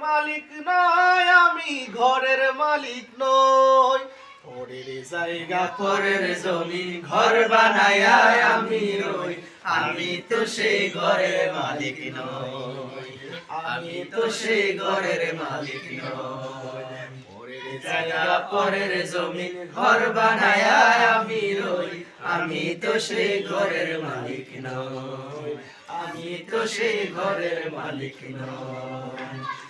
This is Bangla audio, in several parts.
মালিক নয় আমি ঘরের মালিক নই। জায়গা জমি আমি তো সেই ঘরের মালিক নই। আমি তো সেই মালিক নই। পরের জায়গা জমি, ঘর বানায়া আমি রই। আমি তো সেই ঘরের মালিক নই। আমি তো সেই ঘরের মালিক নই।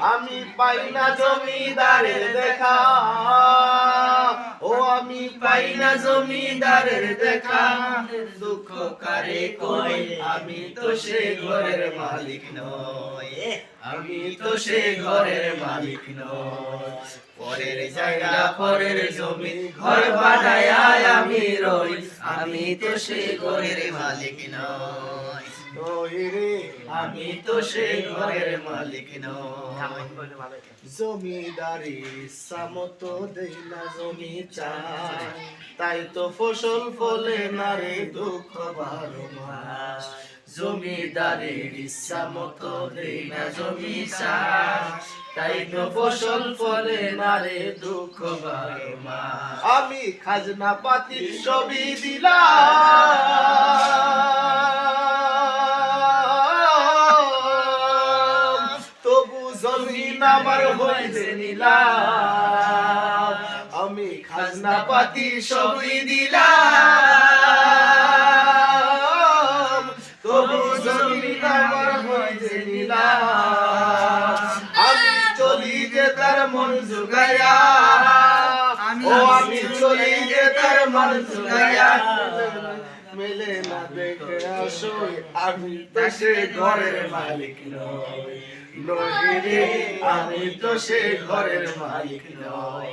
আমি পাই না জমিদারের দেখা। ও আমি পাই না জমিদারের দেখা। দুঃখ কারে কই আমি তো সে ঘরের মালিক নই। আমি তো সে ঘরের মালিক নই। পরের জায়গা, পরের জমি, ঘর বানায়া আমি রই। আমি তো সে ঘরের মালিক নই। আমি তো সে ঘরের মালিক জমিদারি সামতো দেই না জমি তাই তো ফসল ফলে না রে দুঃখ বারো মাস। জমিদারের ইচ্ছা মতো দেই না জমি তাই তো ফসল ফলে না রে দুঃখ বারো মাস। আমি খাজনা পাতি সবই দিলাম। আমার হইতে নিলাম। আমি খাজনা পাতি সবই দিলাম। তবু জমিন আমার হইতে নিলাম। আমি চলি যে তার মন জুগাইয়া। ও আমি চলি যে তার মন জুগাইয়া। মেলে না দেখে আসো আমি তো সে ঘরের মালিক নই। আমি তো সে ঘরের মালিক নই।